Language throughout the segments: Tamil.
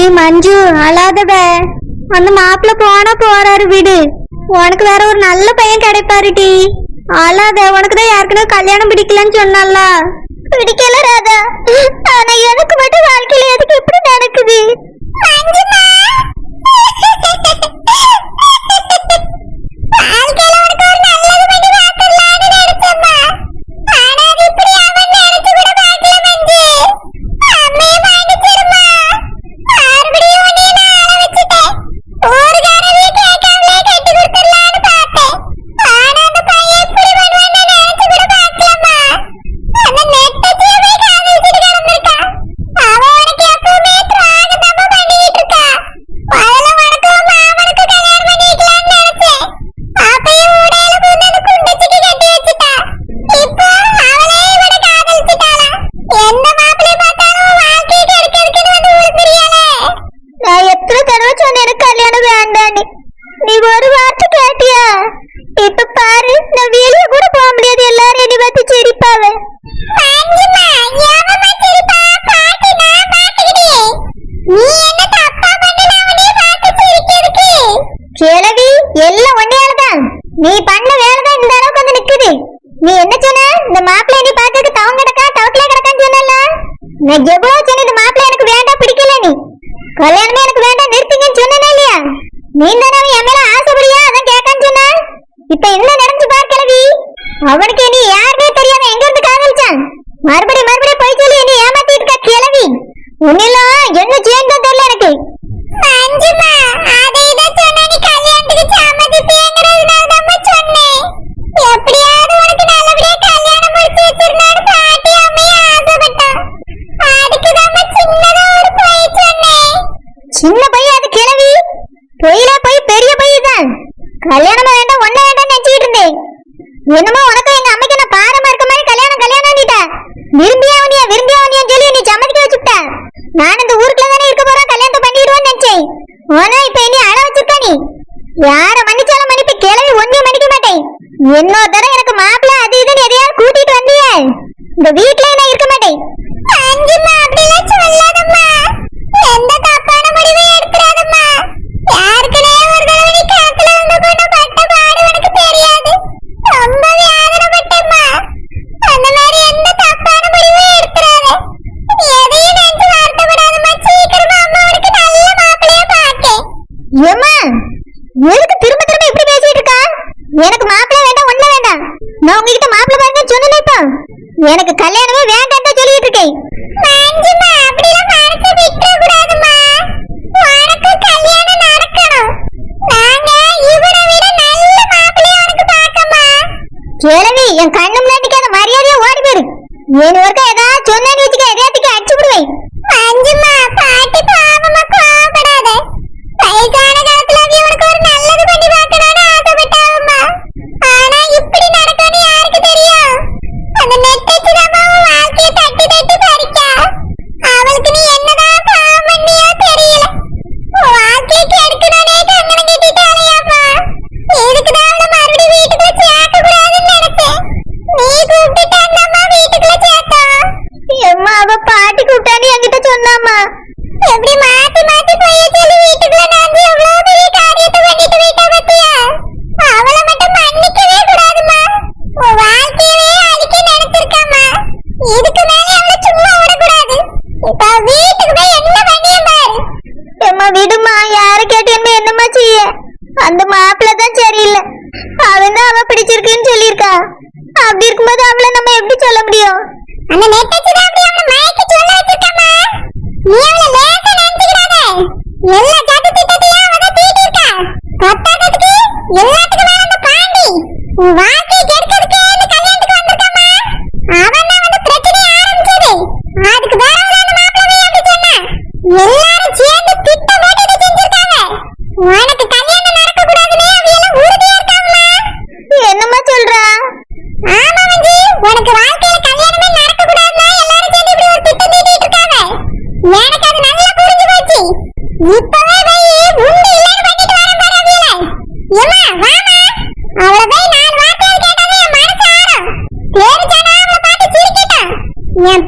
ஏ மஞ்சு அழாதவ. அந்த மாப்பிள்ள போனா போறாரு வீடு. உனக்கு வேற ஒரு நல்ல பையன் கிடைப்பாருடி அழாத உனக்கு தான் யாருக்குன்னு கல்யாணம் பிடிக்கலன்னு சொன்னால பிடிக்கல ராதா. ஆனா எனக்கு மட்டும் வாழ்க்கையில எதுக்கு இப்படி நடக்குது? நீ பண்ண வேலை தான் இந்த அளவுக்கு வந்து நிக்குது. நீ என்ன சொன்ன? இந்த மாப்பிள்ளை நீ பார்த்ததுக்கு தவம் கிடக்கா? தவட்டிலே கிடக்கான்னு சொன்னல நான் எவ்வளவு சொன்ன இந்த மாப்பிள்ளை எனக்கு வேண்டாம் பிடிக்கல நீ. கல்யாணமே எனக்கு வேண்டாம் நிறுத்திங்கன்னு சொன்னே இல்லையா? நீ தானே அவன் என் மேல ஆசைப்படியா? அதான் கேட்கான்னு சொன்ன. இப்ப என்ன நினைச்சு பார்க்கலவி அவனுக்கு நீ யாருமே தெரியாம எங்க இருந்து காதலிச்சான்? மறுபடியும் கிளவி பொயில போய் பெரிய பொய் தான் வேண்டாம் ஒன்ன வேண்டாம் நினைச்சிட்டு இருந்தேன். என்னமோ உனக்கு எங்க அம்மைக்கு நான் பாரமா இருக்க மாதிரி கல்யாணம் கல்யாணம் நீட்ட விரும்பியாவனியா விரும்பியாவனியா சொல்லி நீ சம்மதிக்க வச்சுட்ட நான் இந்த ஊருக்குள்ள தானே இருக்க போறேன் கல்யாணத்தை பண்ணிடுவோம்னு நினைச்சேன். ஆனா இப்ப என்னை அழ வச்சிருக்க நீ? யார மன்னிச்சாலும் மன்னிப்பு கிளவி ஒன்னையும் மன்னிக்க மாட்டேன். இன்னொரு தடவை எனக்கு மாப்பிள்ள அது இதுன்னு எதையாவது கூட்டிட்டு வந்தியே. இந்த வீட்டுல கிழவி என் கண்ணு முன்னாடிக்கு அந்த மரியாதையா ஓடி போயிரு. ஏன் ஒருக்கா ஏதாவது சொன்னேன்னு வச்சுக்க எதையாத்துக்கு அடிச்சு விடுவேன்? மஞ்சுமா பாட்டி பாவமா கோவப்படாத. வயசான காலத்துல நீ உனக்கு ஒரு நல்லது பண்ணி பார்க்கணும்னு ஆசைப்பட்டாவம்மா. ஆனா இப்படி நடக்கணும் யாருக்கு தெரியும்? அந்த நெட்டச்சிதாமா வாழ்க்கையை தட்டி தட்டி பறிக்கா. hadir என்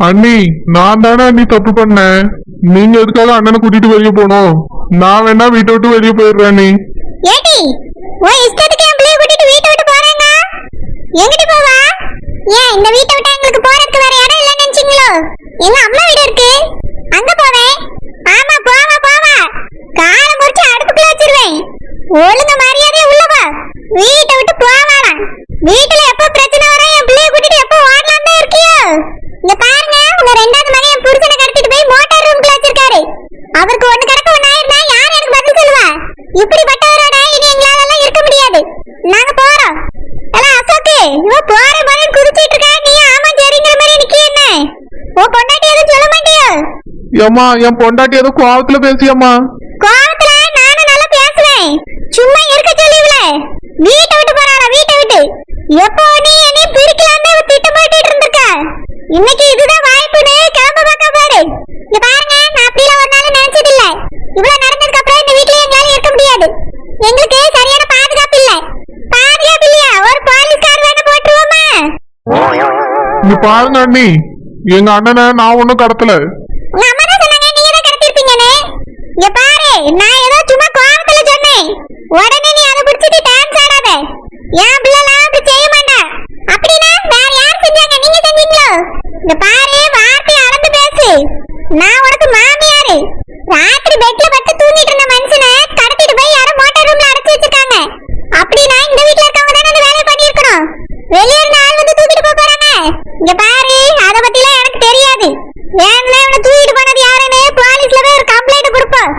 அண்ணி நான் தானே அண்ணி தப்பு பண்ண நீங்க எதுக்காக அண்ணனை கூட்டிட்டு வெளியே போனோம்? நான் வேணா வீட்டை விட்டு வெளியே போயிடுறேன் நீ எங்கிட்டு போவா? ஏன் இந்த வீட்டை விட்டு எங்களுக்கு போறதுக்கு வேற இடம் இல்ல நினைச்சீங்களோ? எங்க அம்மா வீடு இருக்கு. அங்க போவேன் ஆமா போவா போவா. காலை முறிச்சு அடுப்புக்குள்ள வச்சிருவேன். ஒழுங்க மரியாதையா உள்ள வீட்டை விட்டு போவாளாம் வீட்டுல எப்ப பிரச்சனை வரும்? என் பிள்ளைய கூட்டிட்டு எப்ப ஓடலாம் தான் இருக்கியோ? இங்க பாருங்க உங்க ரெண்டாவது மகன் என் புருஷனை கடத்திட்டு போய் மோட்டார் ரூம்குள்ள வச்சிருக்காரு. அவருக்கு ஒண்ணு கிடக்க ஒண்ணு யார் எனக்கு பதில் சொல்லுவா? இப்படி இனி எங்களால எல்லாம் இருக்க முடியாது நாங்க போறோம் எல்லாம் அசோக்கு இவ போற போறேன்னு குதிச்சிட்டு இருக்கா நீ ஆமா சரிங்கிற மாதிரி நிக்கி என்ன உன் பொண்டாட்டி எதுவும் சொல்ல மாட்டியோ? ஏம்மா என் பொண்டாட்டி ஏதோ கோவத்துல பேசியம்மா கோவத்துல நானும் நல்லா பேசுவேன். சும்மா இருக்க சொல்லிவில வீட்டை விட்டு போறாளா வீட்டை விட்டு? எப்போ நீ என்னை பிரிக்கலான்னு திட்டம் போட்டுட்டு இருந்திருக்க? இன்னைக்கு இதுதான் வாய்ப்புன்னு கிளம்ப பார்க்க பாரு. இங்க பாருங்க நான் அப்படிலாம் ஒரு நாள் நினைச்சது இல்ல இவ்வளவு நடந்ததுக்கு அப்புறம் இந்த வீட்லயே எங்களால இருக்க முடியாது. எங்களுக்கு சரியான பாதுகாப்பு இல்ல. பாதுகாப்பு இல்லையா? ஒரு போலீஸ்கார் வேணா போட்டுருவோமா? இங்க பாருங்க அண்ணி. எங்க அண்ணனை நான் ஒண்ணும் கடத்தல. உங்க அம்மா தான் சொன்னாங்க நீங்க தான் கடத்திருப்பீங்கன்னு. இங்க பாரு நான் ஏதோ சும்மா கோவத்துல சொன்னேன். உடனே நீ அதை பிடிச்சிட்டு டான்ஸ் ஆடாத. ஏன் பிள்ளைலாம் அப்படி செய்ய மாட்டா அப்படின்னா வேற யார் செஞ்சாங்க நீங்க செஞ்சீங்களோ இங்க பாரு வார்த்தை அளந்து பேசு நான் உனக்கு மாமியாரு ராத்திரி பெட்ல பட்டு தூங்கிட்டு இருந்த மனுஷனை கடத்திட்டு போய் யாரோ மோட்டார் ரூம்ல அடைச்சு வச்சிருக்காங்க அப்படின்னா இந்த வீட்ல இருக்கவங்க தானே அந்த வேலையை பண்ணியிருக்கணும் வெளியே இருந்த ஆள் வந்து தூக்கிட்டு போக போறாங்க இங்க பாரு அத பத்திலாம் எனக்கு தெரியாது வேணும்னா இவனை தூக்கிட்டு போனது யாருன்னு போலீஸ்ல போய் ஒரு கம்ப்ளைண்ட் கொடுப்போம்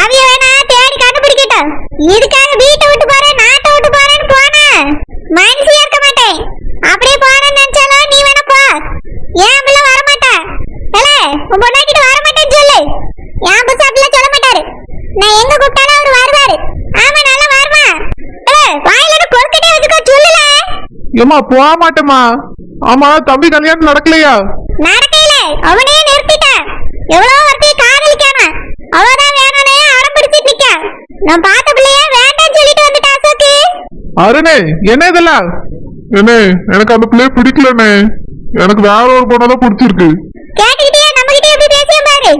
அவிய வேணா தேடி கண்டுபிடிக்கட்டும் இதுக்காக வீட்டை விட்டு போறேன் நாட்டை விட்டு போறேன்னு போனா மனசியா இருக்க மாட்டேன் அப்படியே போறேன்னு நினைச்சாலும் நீ வேணா போ ஏன் பிள்ளை வர மாட்டா ஏலே உன் பொண்ணாக்கிட்டு வர மாட்டேன்னு சொல்லு என் புருஷன் அப்படிலாம் சொல்ல மாட்டாரு நான் எங்க கூப்பிட்டாலும் அவர் வருவாரு ஆமா நல்லா வருவா ஏலே வாயில கொழுக்கட்டே வச்சுக்கோ சொல்லுல ஏம்மா போக மாட்டேம்மா. ஆமா தம்பி கல்யாணம் நடக்கலையா? நடக்கையில அவனே நிறுத்திட்டான் எவ்வளவு ஒருத்தைய காதலிக்காம. அவதான் வேணும்னே அடம் பிடிச்சிட்டு நிக்க நான் பார்த்த பிள்ளைய வேண்டாம்னு சொல்லிட்டு வந்துட்டா அசோக்கு அருணே என்ன இதெல்லாம்? என்ன எனக்கு அந்த பிள்ளைய பிடிக்கலண்ணே எனக்கு வேற ஒரு பொண்ணதான் பிடிச்சிருக்கு. கேட்டுக்கிட்டே நம்ம கிட்ட எப்படி பேசியும் பாரு.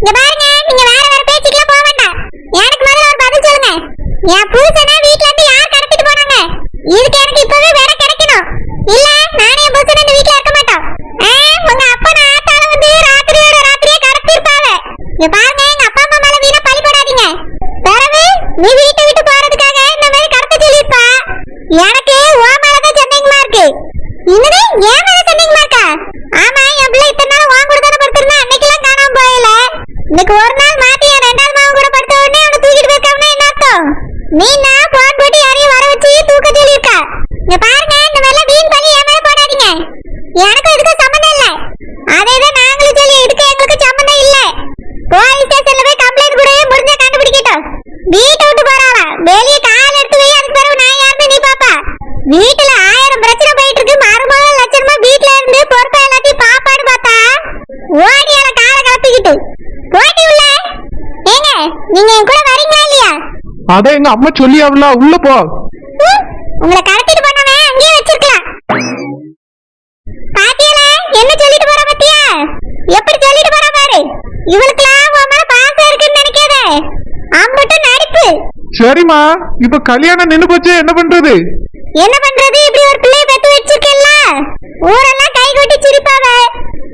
இங்க பாருங்க நீங்க வேற வேற பேச்சுக்கெல்லாம் போக வேண்டாம். எனக்கு முதல்ல ஒரு பதில் சொல்லுங்க. என் புருஷனை வீட்ல இருந்து யார் கடத்திட்டு போனாங்க? இதுக்கு எனக்கு இப்பவே இல்ல நானே என் புருஷனை இந்த வீட்ல இருக்க மாட்டோம். ஆ, உங்க அப்பா நான் ஆத்தால வந்து ராத்திரியோட ராத்திரியே கடத்திருப்பாங்க இங்க பாருங்க எங்க அப்பா அம்மா மேல வீணா பழி போடாதீங்க பிறகு நீ வீட்டை விட்டு போறதுக்காக இந்த மாதிரி கடத்த சொல்லிருப்பா எனக்கு ஓ மேலதான் சந்தேகமா இருக்கு இன்னது ஏன் மேல சந்தேகமா இருக்கா ஆமா என் பிள்ளை இத்தனை நாள் வாங்க கூட தானே படுத்திருந்தா அன்னைக்கெல்லாம் காணாம போயல இன்னைக்கு ஒரு நாள் மாத்தி என் ரெண்டாவது மாவன் கூட படுத்த உடனே அவனை தூக்கிட்டு போயிருக்காவனே என்ன அர்த்தம் நீ நான் போன் போட்டு யாரையும் வர வச்சு தூக்க சொல்லியிருக்கா இங்க பாருங்க இந்த மாதிரிலாம் வீண் பழி என் மேல போடாதீங்க எனக்கும் இதுக்கும் சம்மந்தம் இல்ல அதே தான் நாங்களும் சொல்லி இதுக்கு எங்களுக்கு சம்மந்தம் இல்ல போலீஸ் ஸ்டேஷன்ல போய் கம்ப்ளைண்ட் கூட முடிஞ்சா கண்டுபிடிக்கட்டும் வீட்டை விட்டு போறாளா வெளியே கால் எடுத்து வை அதுக்கு பிறகு நான் யாருன்னு நீ பாப்பா வீட்டுல ஆயிரம் பிரச்சனை போயிட்டு இருக்கு மருமக லட்சணமா வீட்டுல இருந்து பொறுப்பா எல்லாத்தையும் பாப்பான்னு பார்த்தா ஓடியால காலை கலப்பிக்கிட்டு போட்டி உள்ள ஏங்க நீங்க என் கூட வரீங்களா இல்லையா அதான் எங்க அம்மா சொல்லி அவளா உள்ள போ. உங்களை கடத்திட்டு போனவன் அங்கேயே வச்சிருக்கலாம். பாத்தியல என்ன சொல்லிட்டு போற பாத்தியா? எப்படி சொல்லிட்டு போற பாரு. இவளுக்குலாம் உன் மேல பாசம் இருக்குன்னு நினைக்காத. அம்பட்டு நடிப்பு. சரிம்மா இப்ப கல்யாணம் நின்னு போச்சு என்ன பண்றது? என்ன பண்றது? இப்படி ஒரு பிள்ளைய பெத்து வச்சிருக்கேல்ல ஊரெல்லாம் கை கொட்டி சிரிப்பாவ.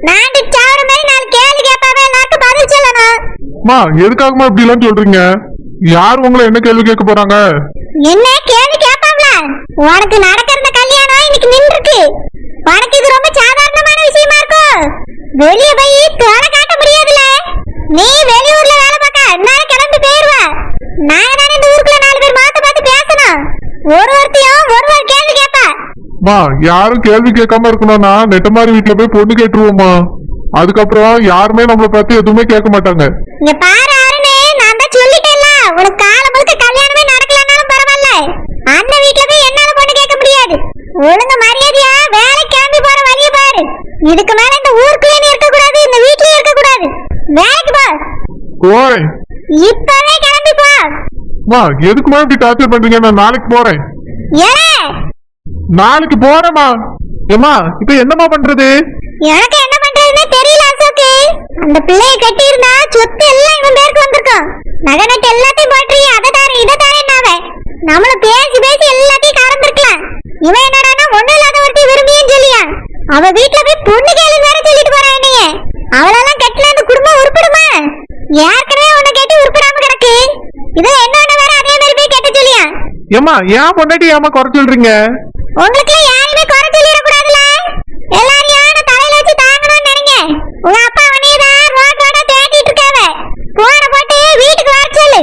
நாட்டு சாவர மாதிரி நாலு கேள்வி கேட்பாவ. எல்லாருக்கும் பதில் சொல்லணும். மா எதுக்காகமா இப்படி எல்லாம் சொல்றீங்க? யார் உங்களை என்ன கேள்வி கேட்க போறாங்க? என்ன கேள்வி கேட்பாங்கள? உனக்கு நடக்கிற கல்யாணம் இன்னைக்கு நின்றுருக்கு. உனக்கு இது ரொம்ப சாதாரணமான விஷயமா இருக்கும் வெளிய போய் தோலை காட்ட முடியாதுல நீ வெளியூர்ல வேலை பார்க்க அதனால கிளம்பி போயிருவ. நாங்க தானே இந்த ஊருக்குள்ள நாலு பேர் மாத்த பார்த்து பேசணும். ஒரு ஒருத்தையும் ஒரு ஒரு கேள்வி கேட்பா. மா யாரும் கேள்வி கேட்காம இருக்கணும்னா நெட்டமாரி வீட்டுல போய் பொண்ணு கேட்டுருவோமா அதுக்கப்புறம் யாருமே நம்மளை பத்தி எதுவுமே கேட்க மாட்டாங்க. இங்க பாரு அருணே உனக்கு காலம் முழுக்க கல்யாணமே நடக்கலனாலும் பரவாயில்ல. அந்த வீட்ல போய் என்னால பொண்ணு கேட்க முடியாது. ஒழுங்கு மரியாதையா வேலை கிளம்பி போற வழிய பாரு. இதுக்கு மேல இந்த ஊருக்குள்ளே இருக்க கூடாது இந்த வீட்லயே இருக்க கூடாது வேலைக்கு போ. ஓய் இப்பவே கிளம்பி போ. மா இப்படி டார்ச்சர் பண்றீங்க? நான் நாளைக்கு போறேன். ஏலே! நாளைக்கு போறேம்மா. ஏம்மா இப்ப என்னம்மா பண்றது? எனக்கு என்ன பண்றதுன்னு தெரியல அசோக்கு. அந்த பிள்ளைய கட்டி இருந்தா சொத்து எல்லாம் இவன் பேருக்கு வந்திருக்கும். நகை நட்டு எல்லாத்தையும் போட்டு அதை தாரு இதை தாரேன்னாவே நம்மள பேசி பேசி எல்லாத்தையும் கறந்துருக்கலாம். இவன் என்னடான்னா ஒண்ணு இல்லாத ஒருத்தி விரும்பியும் சொல்லியா? அவ வீட்டுல போய் பொண்ணு கேளுன்னு வேற சொல்லிட்டு போறான் என்னைய. அவளெல்லாம் கட்டில அந்த குடும்பம் உருப்பிடுமா? ஏற்கனவே உன்னை கேட்டு உருப்பிடாம கிடக்கு. இதுல என்ன வேற அதே மாதிரி போய் கேட்ட சொல்லியா? ஏம்மா ஏன் பொண்டாட்டி ஏமா குறை சொல்றீங்க? உங்களுக்கு யாருமே குறை சொல்லிடக்கூடாதுல எல்லாரையும் நான் தலையில வச்சு தாங்கணும்னு நினைங்க உங்க அப்பா அவனே தான் ரோட் ரோட தேடிட்டு இருக்காவ போன போட்டு வீட்டுக்கு வர சொல்லு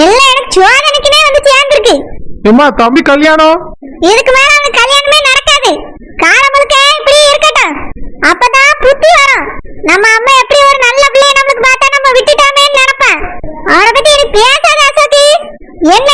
எல்லாம் எனக்கு சோதனைக்குனே வந்து சேர்ந்துருக்கு. ஏம்மா தம்பி கல்யாணம்? இதுக்கு மேல அந்த கல்யாணமே நடக்காது. காலம் முழுக்க இப்படியே இருக்கட்டும். அப்பதான் புத்தி வரும். நம்ம அம்மா எப்படி ஒரு நல்ல பிள்ளைய நம்மளுக்கு பார்த்தா நம்ம விட்டுட்டோமேன்னு நினைப்பேன் அவனை பத்தி எனக்கு பேசாத அசோக்கு என்ன